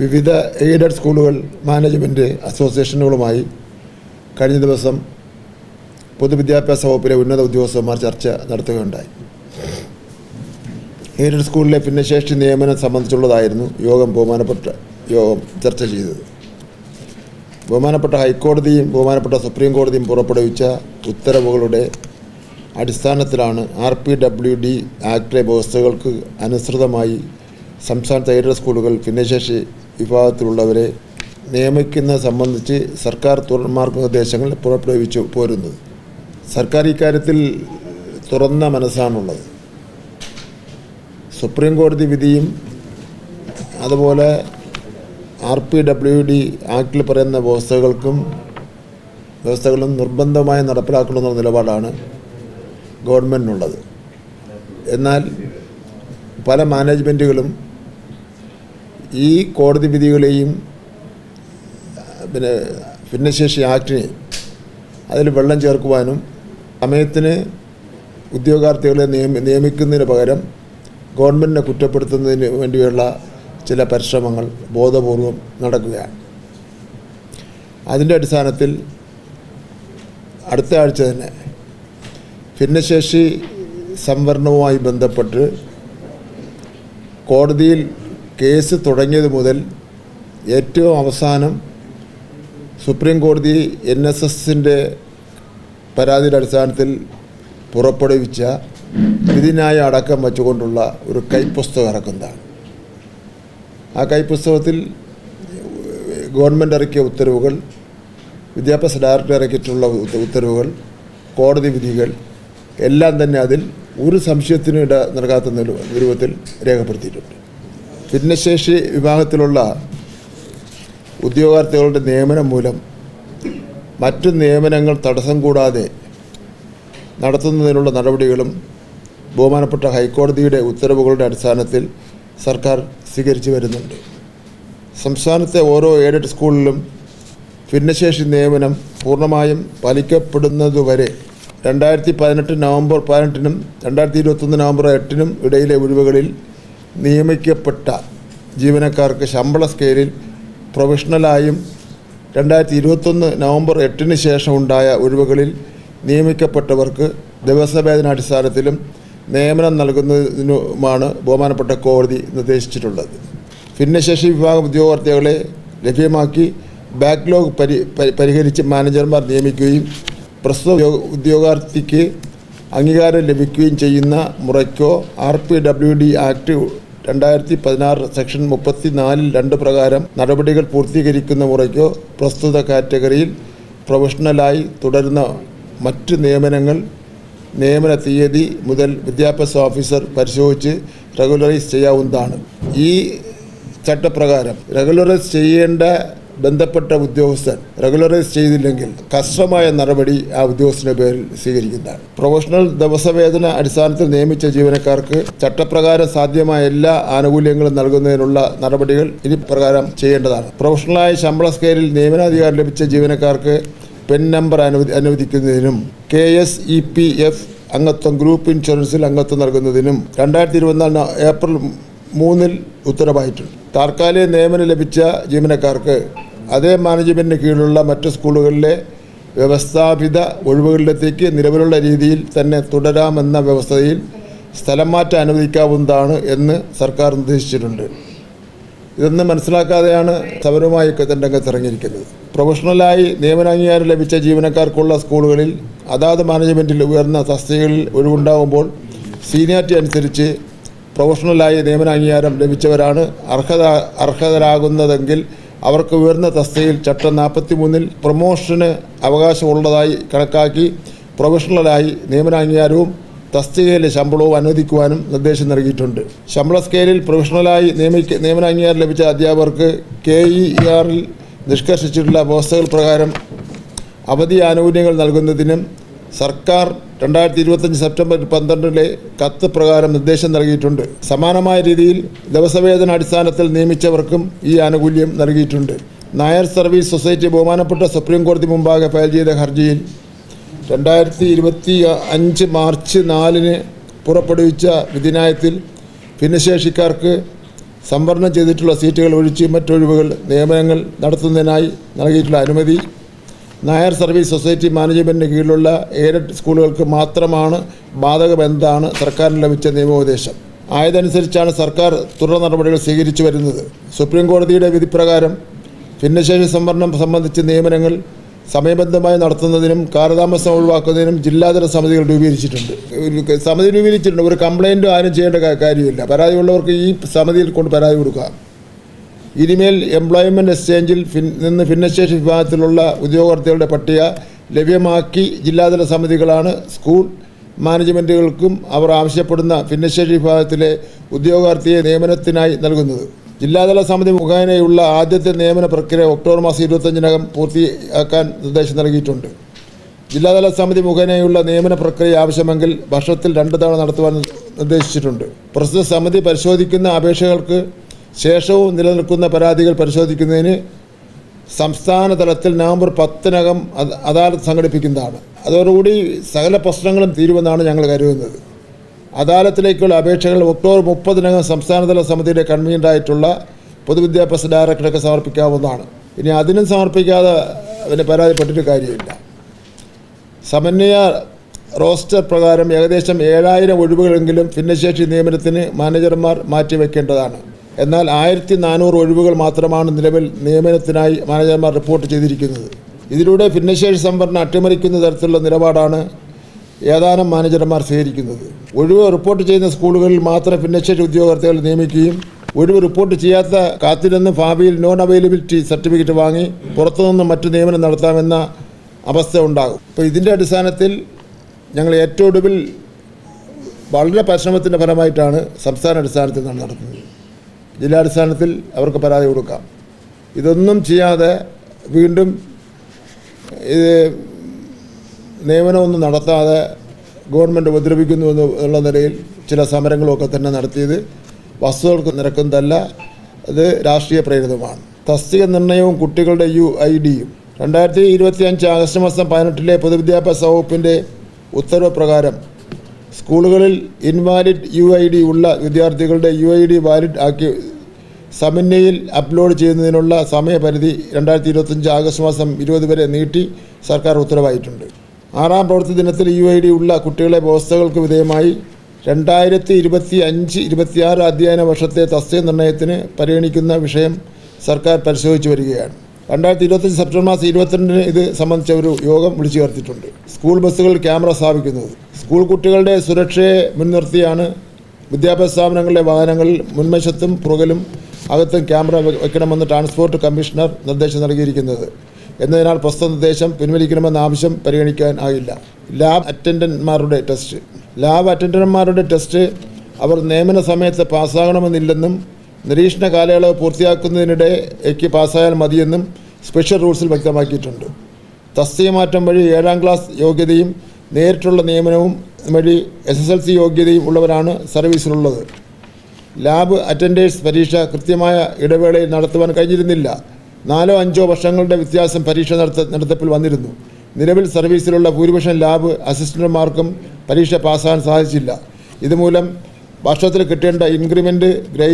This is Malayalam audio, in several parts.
വിവിധ എയ്ഡഡ് സ്കൂളുകൾ മാനേജ്മെന്റ് അസോസിയേഷനുകളുമായി കഴിഞ്ഞ ദിവസം പൊതുവിദ്യാഭ്യാസ വകുപ്പിലെ ഉന്നത ഉദ്യോഗസ്ഥന്മാർ ചർച്ച നടത്തുകയുണ്ടായി. എയ്ഡഡ് സ്കൂളിലെ ഭിന്നശേഷി നിയമനം സംബന്ധിച്ചുള്ളതായിരുന്നു യോഗം ബഹുമാനപ്പെട്ട യോഗം ചർച്ച ചെയ്തത്. ബഹുമാനപ്പെട്ട ഹൈക്കോടതിയും ബഹുമാനപ്പെട്ട സുപ്രീം കോടതിയും പുറപ്പെടുവിച്ച ഉത്തരവുകളുടെ അടിസ്ഥാനത്തിലാണ് ആർ പി ഡബ്ല്യു ഡി ആക്ടിലെ വ്യവസ്ഥകൾക്ക് അനുസൃതമായി സംസ്ഥാനത്തെ എയ്ഡഡ് സ്കൂളുകൾ ഭിന്നശേഷി വിഭാഗത്തിലുള്ളവരെ നിയമിക്കുന്നത് സംബന്ധിച്ച് സർക്കാർ മാർഗനിർദ്ദേശങ്ങൾ പുറപ്പെടുവിച്ചു പോരുന്നത്. സർക്കാർ ഇക്കാര്യത്തിൽ തുറന്ന മനസ്സാണുള്ളത്. സുപ്രീം കോടതി വിധിയും അതുപോലെ ആർ പി ഡബ്ല്യു ഡി ആക്ടിൽ പറയുന്ന വ്യവസ്ഥകൾക്കും വ്യവസ്ഥകളും നിർബന്ധമായി നടപ്പിലാക്കണമെന്ന നിലപാടാണ് ഗവൺമെന്റിനുള്ളത് എന്നാൽ പല മാനേജ്മെന്റുകളും ഈ കോടതി വിധികളെയും പിന്നെ ഭിന്നശേഷി ആക്ടിനെയും അതിൽ വെള്ളം ചേർക്കുവാനും സമയത്തിന് ഉദ്യോഗാർത്ഥികളെ നിയമി നിയമിക്കുന്നതിന് പകരം ഗവൺമെന്റിനെ കുറ്റപ്പെടുത്തുന്നതിന് വേണ്ടിയുള്ള ചില പരിശ്രമങ്ങൾ ബോധപൂർവം നടക്കുകയാണ്. അതിന്റെ അടിസ്ഥാനത്തിൽ അടുത്ത ആഴ്ച തന്നെ ഭിന്നശേഷി സംവരണവുമായി ബന്ധപ്പെട്ട് കോടതിയിൽ കേസ് തുടങ്ങിയത് മുതൽ ഏറ്റവും അവസാനം സുപ്രീം കോടതി എൻ എസ് എസിന്റെ പരാതിയുടെ അടിസ്ഥാനത്തിൽ പുറപ്പെടുവിച്ച വിധിനായ അടക്കം വച്ചുകൊണ്ടുള്ള ഒരു കൈപ്പുസ്തകം ഇറക്കുന്നതാണ്. ആ കൈപ്പുസ്തകത്തിൽ ഗവൺമെന്റ് ഇറക്കിയ ഉത്തരവുകൾ വിദ്യാഭ്യാസ ഡയറക്ടർ ഇറക്കിയിട്ടുള്ള ഉത്തരവുകൾ കോടതി വിധികൾ എല്ലാം തന്നെ അതിൽ ഒരു സംശയത്തിനും ഇട നൽകാത്ത രൂപത്തിൽ രേഖപ്പെടുത്തിയിട്ടുണ്ട്. ഭിന്നശേഷി വിഭാഗത്തിലുള്ള ഉദ്യോഗാർത്ഥികളുടെ നിയമനം മൂലം മറ്റു നിയമനങ്ങൾ തടസ്സം കൂടാതെ നടത്തുന്നതിനുള്ള നടപടികളും ബഹുമാനപ്പെട്ട ഹൈക്കോടതിയുടെ ഉത്തരവുകളുടെ അടിസ്ഥാനത്തിൽ സർക്കാർ സ്വീകരിച്ചു വരുന്നുണ്ട്. സംസ്ഥാനത്തെ ഓരോ എയ്ഡഡ് സ്കൂളിലും ഭിന്നശേഷി നിയമനം പൂർണമായും പാലിക്കപ്പെടുന്നതുവരെ രണ്ടായിരത്തി പതിനെട്ട് നവംബർ പതിനെട്ടിനും രണ്ടായിരത്തി ഇരുപത്തൊന്ന് നവംബർ എട്ടിനും ഇടയിലെ ഒഴിവുകളിൽ നിയമിക്കപ്പെട്ട ജീവനക്കാർക്ക് ശമ്പള സ്കെയിലിൽ പ്രൊഫഷണലായും രണ്ടായിരത്തി ഇരുപത്തൊന്ന് നവംബർ എട്ടിന് ശേഷം ഉണ്ടായ ഒഴിവുകളിൽ നിയമിക്കപ്പെട്ടവർക്ക് ദിവസവേതനാടിസ്ഥാനത്തിലും നിയമനം നൽകുന്നതിനുമാണ് ബഹുമാനപ്പെട്ട കോടതി നിർദ്ദേശിച്ചിട്ടുള്ളത്. ഭിന്നശേഷി വിഭാഗം ഉദ്യോഗാർത്ഥികളെ ലഭ്യമാക്കി ബാക്ക്ലോഗ് പരി പരി- പരിഹരിച്ച് മാനേജർമാർ നിയമിക്കുകയും പ്രസ്തുത ഉദ്യോഗാർത്ഥിക്ക് അംഗീകാരം ലഭിക്കുകയും ചെയ്യുന്ന മുറയ്ക്കോ R P W D act രണ്ടായിരത്തി പതിനാറ് സെക്ഷൻ മുപ്പത്തി നാലിൽ രണ്ട് പ്രകാരം നടപടികൾ പൂർത്തീകരിക്കുന്ന മുറയ്ക്കോ പ്രസ്തുത കാറ്റഗറിയിൽ പ്രൊഫഷണലായി തുടരുന്ന മറ്റ് നിയമനങ്ങൾ നിയമന തീയതി മുതൽ വിദ്യാഭ്യാസ ഓഫീസർ പരിശോധിച്ച് റെഗുലറൈസ് ചെയ്യാവുന്നതാണ്. ഈ ചട്ടപ്രകാരം റെഗുലറൈസ് ചെയ്യേണ്ട ബന്ധപ്പെട്ട ഉദ്യോഗസ്ഥൻ റെഗുലറൈസ് ചെയ്തില്ലെങ്കിൽ കർശനമായ നടപടി ആ ഉദ്യോഗസ്ഥന്റെ പേരിൽ സ്വീകരിക്കുന്നതാണ്. പ്രൊഫഷണൽ ദിവസവേതന അടിസ്ഥാനത്തിൽ നിയമിച്ച ജീവനക്കാർക്ക് ചട്ടപ്രകാരം സാധ്യമായ എല്ലാ ആനുകൂല്യങ്ങളും നൽകുന്നതിനുള്ള നടപടികൾ ഇനി പ്രകാരം ചെയ്യേണ്ടതാണ്. പ്രൊഫഷണലായ ശമ്പള സ്കെയിലിൽ നിയമനാധികാരം ലഭിച്ച ജീവനക്കാർക്ക് പെൻ നമ്പർ അനുവദി അനുവദിക്കുന്നതിനും K S E P F അംഗത്വം ഗ്രൂപ്പ് ഇൻഷുറൻസിൽ അംഗത്വം നൽകുന്നതിനും രണ്ടായിരത്തി ഇരുപത്തിനാല് ഏപ്രിൽ മൂന്നിൽ ഉത്തരവായിട്ടുണ്ട്. താൽക്കാലിക നിയമനം ലഭിച്ച ജീവനക്കാർക്ക് അതേ മാനേജ്മെന്റിന് കീഴിലുള്ള മറ്റ് സ്കൂളുകളിലെ വ്യവസ്ഥാപിത ഒഴിവുകളിലെത്തേക്ക് നിലവിലുള്ള രീതിയിൽ തന്നെ തുടരാമെന്ന വ്യവസ്ഥയിൽ സ്ഥലം മാറ്റം അനുവദിക്കാവുന്നതാണ് എന്ന് സർക്കാർ നിർദ്ദേശിച്ചിട്ടുണ്ട്. ഇതൊന്നും മനസ്സിലാക്കാതെയാണ് സമരവുമായി രംഗത്ത് ഇറങ്ങിയിരിക്കുന്നത്. പ്രൊഫഷണലായി നിയമനാംഗീകാരം ലഭിച്ച ജീവനക്കാർക്കുള്ള സ്കൂളുകളിൽ അതാത് മാനേജ്മെന്റിൽ ഉയർന്ന തസ്തികകളിൽ ഒഴിവുണ്ടാകുമ്പോൾ സീനിയാരിറ്റി അനുസരിച്ച് പ്രൊഫഷണലായി നിയമനാംഗീകാരം ലഭിച്ചവരാണ് അർഹത അർഹതരാകുന്നതെങ്കിൽ അവർക്ക് ഉയർന്ന തസ്തികയിൽ ചട്ടം നാൽപ്പത്തി മൂന്നിൽ പ്രൊമോഷന് അവകാശമുള്ളതായി കണക്കാക്കി പ്രൊഫഷണലായി നിയമനാംഗീകാരവും തസ്തികയിലെ ശമ്പളവും അനുവദിക്കുവാനും നിർദ്ദേശം നൽകിയിട്ടുണ്ട്. ശമ്പള സ്കെയിലിൽ പ്രൊഫഷണലായി നിയമിക്ക നിയമനാംഗീകാരം ലഭിച്ച അധ്യാപകർക്ക് കെ ഇ ആറിൽ നിഷ്കർഷിച്ചിട്ടുള്ള വ്യവസ്ഥകൾ പ്രകാരം അവധി ആനുകൂല്യങ്ങൾ നൽകുന്നതിനും സർക്കാർ രണ്ടായിരത്തി ഇരുപത്തഞ്ച് സെപ്റ്റംബർ പന്ത്രണ്ടിലെ കത്ത് പ്രകാരം നിർദ്ദേശം നൽകിയിട്ടുണ്ട്. സമാനമായ രീതിയിൽ ദിവസവേതന അടിസ്ഥാനത്തിൽ നിയമിച്ചവർക്കും ഈ ആനുകൂല്യം നൽകിയിട്ടുണ്ട്. നായർ സർവീസ് സൊസൈറ്റി ബഹുമാനപ്പെട്ട സുപ്രീം കോടതി മുമ്പാകെ ഫയൽ ചെയ്ത ഹർജിയിൽ രണ്ടായിരത്തി ഇരുപത്തി അഞ്ച് മാർച്ച് നാലിന് പുറപ്പെടുവിച്ച വിധിനായത്തിൽ ഭിന്നശേഷിക്കാർക്ക് സംവരണം ചെയ്തിട്ടുള്ള സീറ്റുകൾ ഒഴിച്ച് മറ്റൊഴിവുകൾ നിയമനങ്ങൾ നടത്തുന്നതിനായി നൽകിയിട്ടുള്ള അനുമതി നായർ സർവീസ് സൊസൈറ്റി മാനേജ്മെന്റിന് കീഴിലുള്ള എയ്ഡഡ് സ്കൂളുകൾക്ക് മാത്രമാണ് ബാധകമെന്നാണ് സർക്കാരിന് ലഭിച്ച നിയമോപദേശം. ആയതനുസരിച്ചാണ് സർക്കാർ തുടർ നടപടികൾ സ്വീകരിച്ചു വരുന്നത്. സുപ്രീം കോടതിയുടെ വിധിപ്രകാരം ഭിന്നശേഷി സംവരണം സംബന്ധിച്ച നിയമനങ്ങൾ സമയബന്ധമായി നടത്തുന്നതിനും കാലതാമസം ഒഴിവാക്കുന്നതിനും ജില്ലാതല സമിതികൾ രൂപീകരിച്ചിട്ടുണ്ട്. സമിതി രൂപീകരിച്ചിട്ടുണ്ട്. ഒരു കംപ്ലൈന്റും ആരും ചെയ്യേണ്ട കാര്യമില്ല. പരാതിയുള്ളവർക്ക് ഈ സമിതിയിൽ കൊണ്ട് പരാതി കൊടുക്കാം. ഇനിമേൽ എംപ്ലോയ്മെന്റ് എക്സ്ചേഞ്ചിൽ നിന്ന് ഭിന്നശേഷി വിഭാഗത്തിലുള്ള ഉദ്യോഗാർത്ഥികളുടെ പട്ടിക ലഭ്യമാക്കി ജില്ലാതല സമിതികളാണ് സ്കൂൾ മാനേജ്മെന്റുകൾക്കും അവർ ആവശ്യപ്പെടുന്ന ഭിന്നശേഷി വിഭാഗത്തിലെ ഉദ്യോഗാർത്ഥിയെ നിയമനത്തിനായി നൽകുന്നത്. ജില്ലാതല സമിതി മുഖേനയുള്ള ആദ്യത്തെ നിയമന പ്രക്രിയ ഒക്ടോബർ മാസം ഇരുപത്തഞ്ചിനകം പൂർത്തിയാക്കാൻ നിർദ്ദേശം നൽകിയിട്ടുണ്ട്. ജില്ലാതല സമിതി മുഖേനയുള്ള നിയമന പ്രക്രിയ ആവശ്യമെങ്കിൽ വർഷത്തിൽ രണ്ട് തവണ നടത്തുവാൻ നിർദ്ദേശിച്ചിട്ടുണ്ട്. പ്രസ്തുത സമിതി പരിശോധിക്കുന്ന അപേക്ഷകൾക്ക് ശേഷവും നിലനിൽക്കുന്ന പരാതികൾ പരിശോധിക്കുന്നതിന് സംസ്ഥാന തലത്തിൽ നവംബർ പത്തിനകം അദാലത്ത് സംഘടിപ്പിക്കുന്നതാണ്. അതോടുകൂടി സകല പ്രശ്നങ്ങളും തീരുമെന്നാണ് ഞങ്ങൾ കരുതുന്നത്. അദാലത്തിലേക്കുള്ള അപേക്ഷകൾ ഒക്ടോബർ മുപ്പതിനകം സംസ്ഥാനതല സമിതിയുടെ കൺവീനറായിട്ടുള്ള പൊതുവിദ്യാഭ്യാസ ഡയറക്ടറൊക്കെ സമർപ്പിക്കാവുന്നതാണ്. ഇനി അതിനും സമർപ്പിക്കാതെ പിന്നെ പരാതിപ്പെട്ടിട്ട് കാര്യമില്ല. സമന്വയ റോസ്റ്റർ പ്രകാരം ഏകദേശം ഏഴായിരം ഒഴിവുകളെങ്കിലും ഭിന്നശേഷി നിയമനത്തിന് മാനേജർമാർ മാറ്റിവെക്കേണ്ടതാണ്. എന്നാൽ ആയിരത്തി നാനൂറ് ഒഴിവുകൾ മാത്രമാണ് നിലവിൽ നിയമനത്തിനായി മാനേജർമാർ റിപ്പോർട്ട് ചെയ്തിരിക്കുന്നത്. ഇതിലൂടെ ഭിന്നശേഷി സംവരണം അട്ടിമറിക്കുന്ന തരത്തിലുള്ള നിലപാടാണ് ഏതാനും മാനേജർമാർ സ്വീകരിക്കുന്നത്. ഒഴിവ് റിപ്പോർട്ട് ചെയ്യുന്ന സ്കൂളുകളിൽ മാത്രം ഭിന്നശേഷി ഉദ്യോഗാർത്ഥികൾ നിയമിക്കുകയും ഒഴിവ് റിപ്പോർട്ട് ചെയ്യാത്ത കാത്തിരുന്ന് ഭാവിയിൽ നോൺ അവൈലബിലിറ്റി സർട്ടിഫിക്കറ്റ് വാങ്ങി പുറത്തുനിന്ന് മറ്റു നിയമനം നടത്താമെന്ന അവസ്ഥ ഉണ്ടാകും. അപ്പോൾ ഇതിന്റെ അടിസ്ഥാനത്തിൽ ഞങ്ങൾ ഏറ്റവും ഒടുവിൽ വളരെ പരിശ്രമത്തിന്റെ ഫലമായിട്ടാണ് സംസ്ഥാന അടിസ്ഥാനത്തിൽ നടത്തുന്നത് ജില്ലാടിസ്ഥാനത്തിൽ അവർക്ക് പരാതി കൊടുക്കാം. ഇതൊന്നും ചെയ്യാതെ വീണ്ടും ഇത് നിയമനമൊന്നും നടത്താതെ ഗവൺമെന്റ് ഉപദ്രവിക്കുന്നു എന്നുള്ള നിലയിൽ ചില സമരങ്ങളൊക്കെ തന്നെ നടത്തിയത് വസ്തുതകൾക്ക് നിരക്കുന്നതല്ല അത് രാഷ്ട്രീയ പ്രേരിതമാണ്. തസ്തിക നിർണയവും കുട്ടികളുടെ യു ഐ ഡിയും. രണ്ടായിരത്തി ഇരുപത്തി അഞ്ച് ആഗസ്റ്റ് മാസം പതിനെട്ടിലെ പൊതുവിദ്യാഭ്യാസ വകുപ്പിന്റെ ഉത്തരവ് പ്രകാരം സ്കൂളുകളിൽ ഇൻവാലിഡ് യു ഐ ഡി ഉള്ള വിദ്യാർത്ഥികളുടെ യു ഐ ഡി വാലിഡ് ആക്കി സമന്വയിൽ അപ്ലോഡ് ചെയ്യുന്നതിനുള്ള സമയപരിധി രണ്ടായിരത്തി ഇരുപത്തഞ്ച് ആഗസ്റ്റ് മാസം ഇരുപത് വരെ നീട്ടി സർക്കാർ ഉത്തരവായിട്ടുണ്ട്. ആറാം പ്രവൃത്തി ദിനത്തിൽ യു ഐ ഡി ഉള്ള കുട്ടികളെ വ്യവസ്ഥകൾക്ക് വിധേയമായി രണ്ടായിരത്തി ഇരുപത്തി അഞ്ച് ഇരുപത്തിയാറ് അധ്യയന വർഷത്തെ തസ്തിക നിർണയത്തിന് പരിഗണിക്കുന്ന വിഷയം സർക്കാർ പരിശോധിച്ചു വരികയാണ്. രണ്ടായിരത്തി ഇരുപത്തഞ്ച് സെപ്റ്റംബർ മാസം ഇരുപത്തിരണ്ടിന് ഇത് സംബന്ധിച്ച ഒരു യോഗം വിളിച്ചു ചേർത്തിട്ടുണ്ട്. സ്കൂൾ ബസ്സുകൾ ക്യാമറ സ്ഥാപിക്കുന്നത്. സ്കൂൾ കുട്ടികളുടെ സുരക്ഷയെ മുൻനിർത്തിയാണ് വിദ്യാഭ്യാസ സ്ഥാപനങ്ങളിലെ വാഹനങ്ങളിൽ മുൻവശത്തും പുറകിലും അകത്തും ക്യാമറ വയ്ക്കണമെന്ന് ട്രാൻസ്പോർട്ട് കമ്മീഷണർ നിർദ്ദേശം നൽകിയിരിക്കുന്നത്. എന്നതിനാൽ പ്രസ്തുത നിർദ്ദേശം പിൻവലിക്കണമെന്ന ആവശ്യം പരിഗണിക്കാൻ ആകില്ല ലാബ് അറ്റൻഡന്റ്മാരുടെ ടെസ്റ്റ്. ലാബ് അറ്റൻഡന്റ്മാരുടെ ടെസ്റ്റ് അവർ നിയമന സമയത്ത് പാസ്സാകണമെന്നില്ലെന്നും നിരീക്ഷണ കാലയളവ് പൂർത്തിയാക്കുന്നതിനിടെ എക്ക് പാസ്സായാൽ മതിയെന്നും സ്പെഷ്യൽ റൂൾസിൽ വ്യക്തമാക്കിയിട്ടുണ്ട്. തസ്തിക മാറ്റം വഴി ഏഴാം ക്ലാസ് യോഗ്യതയും നേരിട്ടുള്ള നിയമനവും വഴി എസ് എസ് എൽ സി യോഗ്യതയും ഉള്ളവരാണ് സർവീസിലുള്ളത്. ലാബ് അറ്റൻഡേഴ്സ് പരീക്ഷ കൃത്യമായ ഇടവേളയിൽ നടത്തുവാൻ കഴിഞ്ഞിരുന്നില്ല. നാലോ അഞ്ചോ വർഷങ്ങളുടെ വ്യത്യാസം പരീക്ഷ നടത്ത നടത്തിപ്പിൽ വന്നിരുന്നു. നിലവിൽ സർവീസിലുള്ള ഭൂരിപക്ഷം ലാബ് അസിസ്റ്റന്റുമാർക്കും പരീക്ഷ പാസ്സാകാൻ സാധിച്ചില്ല. ഇതുമൂലം വർഷത്തിൽ കിട്ടേണ്ട ഇൻക്രിമെന്റ് ഗ്രേ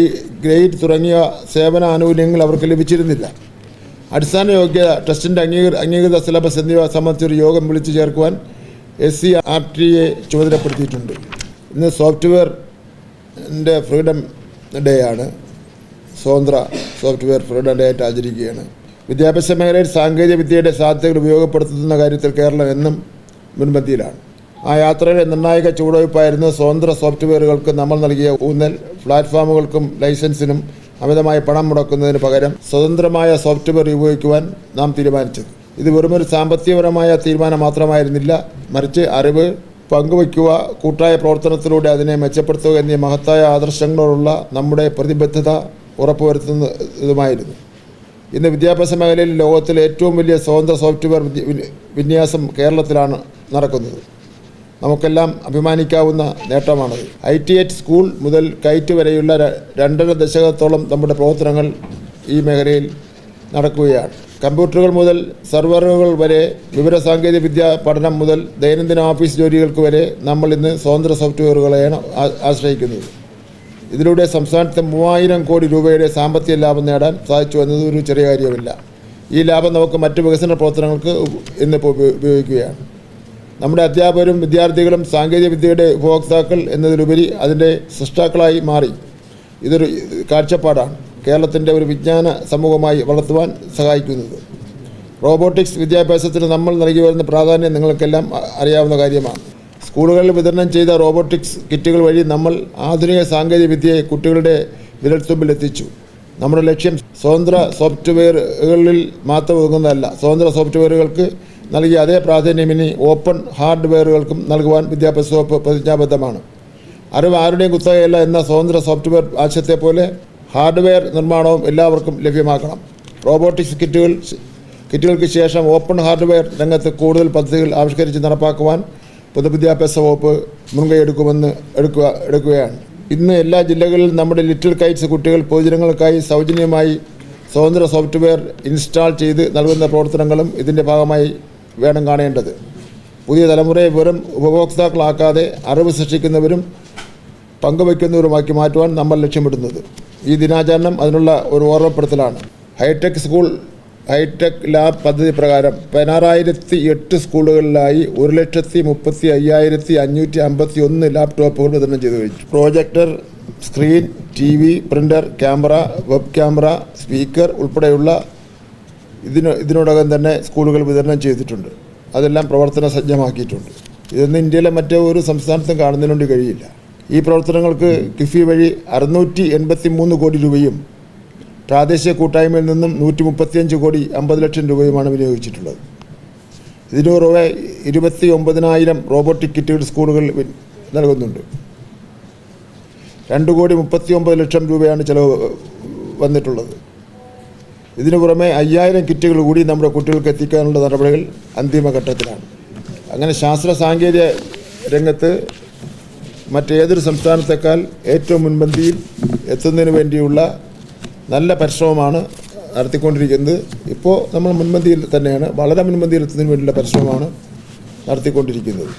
ഗ്രേഡ് തുടങ്ങിയ സേവന ആനുകൂല്യങ്ങൾ അവർക്ക് ലഭിച്ചിരുന്നില്ല. അടിസ്ഥാന യോഗ്യത ട്രസ്റ്റിന്റെ അംഗീകൃത അംഗീകൃത സിലബസ് എന്നിവ സംബന്ധിച്ചൊരു യോഗം വിളിച്ചു ചേർക്കുവാൻ S C R T A ചുമതലപ്പെടുത്തിയിട്ടുണ്ട്. ഇന്ന് സോഫ്റ്റ്വെയറിന്റെ ഫ്രീഡം ഡേ ആണ്. സ്വതന്ത്ര സോഫ്റ്റ്വെയർ ഫ്രീഡം ഡേ ആയിട്ട് ആചരിക്കുകയാണ്. വിദ്യാഭ്യാസ മേഖലയിൽ സാങ്കേതിക വിദ്യയുടെ സാധ്യതകൾ ഉപയോഗപ്പെടുത്തുന്ന കാര്യത്തിൽ കേരളം എന്നും മുൻപന്തിയിലാണ്. ആ യാത്രയിലെ നിർണായക ചുവടുവയ്പ്പായിരുന്നു സ്വതന്ത്ര സോഫ്റ്റ്വെയറുകൾക്ക് നമ്മൾ നൽകിയ ഊന്നൽ പ്ലാറ്റ്ഫോമുകൾക്കും ലൈസൻസിനും അമിതമായി പണം മുടക്കുന്നതിന് പകരം സ്വതന്ത്രമായ സോഫ്റ്റ്വെയർ ഉപയോഗിക്കുവാൻ നാം തീരുമാനിച്ചത്. ഇത് വെറുമൊരു സാമ്പത്തികപരമായ തീരുമാനം മാത്രമായിരുന്നില്ല മറിച്ച് അറിവ് പങ്കുവയ്ക്കുക കൂട്ടായ പ്രവർത്തനത്തിലൂടെ അതിനെ മെച്ചപ്പെടുത്തുക എന്നീ മഹത്തായ ആദർശങ്ങളോടുള്ള നമ്മുടെ പ്രതിബദ്ധത ഉറപ്പുവരുത്തുന്നതുമായിരുന്നു. ഇന്ന് വിദ്യാഭ്യാസ മേഖലയിൽ ലോകത്തിലെ ഏറ്റവും വലിയ സ്വതന്ത്ര സോഫ്റ്റ്വെയർ വിന്യാസം കേരളത്തിലാണ് നടക്കുന്നത്. നമുക്കെല്ലാം അഭിമാനിക്കാവുന്ന നേട്ടമാണത്. ഐ ടി എച്ച് സ്കൂൾ മുതൽ കൈറ്റ് വരെയുള്ള രണ്ടര ദശകത്തോളം നമ്മുടെ പ്രവർത്തനങ്ങൾ ഈ മേഖലയിൽ നടക്കുകയാണ്. കമ്പ്യൂട്ടറുകൾ മുതൽ സെർവറുകൾ വരെ വിവരസാങ്കേതിക വിദ്യ പഠനം മുതൽ ദൈനംദിന ഓഫീസ് ജോലികൾക്ക് വരെ നമ്മൾ ഇന്ന് സ്വതന്ത്ര സോഫ്റ്റ്വെയറുകളെയാണ് ആശ്രയിക്കുന്നത്. ഇതിലൂടെ സംസ്ഥാനത്ത് മൂവായിരം കോടി രൂപയുടെ സാമ്പത്തിക ലാഭം നേടാൻ സാധിച്ചു എന്നത് ഒരു ചെറിയ കാര്യമില്ല ഈ ലാഭം നമുക്ക് മറ്റ് വികസന പ്രവർത്തനങ്ങൾക്ക് ഇന്നിപ്പോൾ ഉപയോഗിക്കുകയാണ്. നമ്മുടെ അധ്യാപകരും വിദ്യാർത്ഥികളും സാങ്കേതിക വിദ്യയുടെ ഉപഭോക്താക്കൾ എന്നതിലുപരി അതിന്റെ സൃഷ്ടാക്കളായി മാറി. ഇതൊരു കാഴ്ചപ്പാടാണ്. കേരളത്തിന്റെ ഒരു വിജ്ഞാന സമൂഹമായി വളർത്തുവാൻ സഹായിക്കുന്നത്. റോബോട്ടിക്സ് വിദ്യാഭ്യാസത്തിന് നമ്മൾ നൽകി വരുന്ന പ്രാധാന്യം നിങ്ങൾക്കെല്ലാം അറിയാവുന്ന കാര്യമാണ്. സ്കൂളുകളിൽ വിതരണം ചെയ്ത റോബോട്ടിക്സ് കിറ്റുകൾ വഴി നമ്മൾ ആധുനിക സാങ്കേതിക വിദ്യയെ കുട്ടികളുടെ വിരൽത്തുമ്പിൽ എത്തിച്ചു. നമ്മുടെ ലക്ഷ്യം സ്വതന്ത്ര സോഫ്റ്റ്വെയറുകളിൽ മാത്രം ഒതുങ്ങുന്നതല്ല. സ്വതന്ത്ര സോഫ്റ്റ്വെയറുകൾക്ക് നൽകിയ അതേ പ്രാധാന്യം ഇനി ഓപ്പൺ ഹാർഡ്വെയറുകൾക്കും നൽകുവാൻ വിദ്യാഭ്യാസ വകുപ്പ് പ്രതിജ്ഞാബദ്ധമാണ്. അറിവ് ആരുടെയും കുത്തകയല്ല എന്ന സ്വതന്ത്ര സോഫ്റ്റ്വെയർ ആശയത്തെ പോലെ ഹാർഡ്വെയർ നിർമ്മാണവും എല്ലാവർക്കും ലഭ്യമാക്കണം. റോബോട്ടിക്സ് കിറ്റുകൾ കിറ്റുകൾക്ക് ശേഷം ഓപ്പൺ ഹാർഡ്വെയർ രംഗത്ത് കൂടുതൽ പദ്ധതികൾ ആവിഷ്കരിച്ച് നടപ്പാക്കുവാൻ പൊതുവിദ്യാഭ്യാസ വകുപ്പ് മുൻകൈ എടുക്കുമെന്ന് എടുക്കുക എടുക്കുകയാണ്. ഇന്ന് എല്ലാ ജില്ലകളിലും നമ്മുടെ ലിറ്റിൽ കൈറ്റ്സ് കുട്ടികൾ പൊതുജനങ്ങൾക്കായി സൗജന്യമായി സ്വതന്ത്ര സോഫ്റ്റ്വെയർ ഇൻസ്റ്റാൾ ചെയ്ത് നൽകുന്ന പ്രവർത്തനങ്ങളും ഇതിന്റെ ഭാഗമായി വേണം കാണേണ്ടത്. പുതിയ തലമുറയെ വെറും ഉപഭോക്താക്കളാക്കാതെ അറിവ് സൃഷ്ടിക്കുന്നവരും പങ്കുവയ്ക്കുന്നവരുമാക്കി മാറ്റുവാൻ നമ്മൾ ലക്ഷ്യമിടുന്നത്. ഈ ദിനാചരണം അതിനുള്ള ഒരു ഓർമ്മപ്പെടുത്തലാണ്. ഹൈടെക് സ്കൂൾ ഹൈടെക് ലാബ് പദ്ധതി പ്രകാരം പതിനാറായിരത്തി എട്ട് സ്കൂളുകളിലായി ഒരു ലക്ഷത്തി മുപ്പത്തി അയ്യായിരത്തി അഞ്ഞൂറ്റി അമ്പത്തി ഒന്ന് ലാപ്ടോപ്പുകൾ വിതരണം ചെയ്തു കഴിഞ്ഞു. Projector screen T V printer camera web camera speaker ഉൾപ്പെടെയുള്ള ഇതിന് ഇതിനോടകം തന്നെ സ്കൂളുകൾ വിതരണം ചെയ്തിട്ടുണ്ട്. അതെല്ലാം പ്രവർത്തന സജ്ജമാക്കിയിട്ടുണ്ട് ഇതൊന്നും ഇന്ത്യയിലെ മറ്റേ ഒരു സംസ്ഥാനത്തും കാണുന്നതിനുണ്ട് കഴിയില്ല. ഈ പ്രവർത്തനങ്ങൾക്ക് കിഫി വഴി അറുന്നൂറ്റി എൺപത്തി മൂന്ന് കോടി രൂപയും പ്രാദേശിക കൂട്ടായ്മയിൽ നിന്നും നൂറ്റി മുപ്പത്തിയഞ്ച് കോടി അമ്പത് ലക്ഷം രൂപയുമാണ് വിനിയോഗിച്ചിട്ടുള്ളത്. ഇതിനു പുറമെ ഇരുപത്തി ഒമ്പതിനായിരം റോബോട്ടിക് കിറ്റുകൾ സ്കൂളുകൾ നൽകുന്നുണ്ട്. രണ്ട് കോടി മുപ്പത്തി ഒമ്പത് ലക്ഷം രൂപയാണ് ചിലവ് വന്നിട്ടുള്ളത്. ഇതിനു പുറമെ അയ്യായിരം കിറ്റുകൾ കൂടി നമ്മുടെ കുട്ടികൾക്ക് എത്തിക്കാനുള്ള നടപടികൾ അന്തിമഘട്ടത്തിലാണ് അങ്ങനെ ശാസ്ത്ര സാങ്കേതിക രംഗത്ത് മറ്റേതൊരു സംസ്ഥാനത്തേക്കാൾ ഏറ്റവും മുൻപന്തിയിൽ എത്തുന്നതിന് വേണ്ടിയുള്ള നല്ല പരിശ്രമമാണ് നടത്തിക്കൊണ്ടിരിക്കുന്നത്. ഇപ്പോൾ നമ്മൾ മുൻപന്തിയിൽ തന്നെയാണ് വളരെ മുൻപന്തിയിൽ എത്തുന്നതിന് വേണ്ടിയുള്ള പരിശ്രമമാണ് നടത്തിക്കൊണ്ടിരിക്കുന്നത്.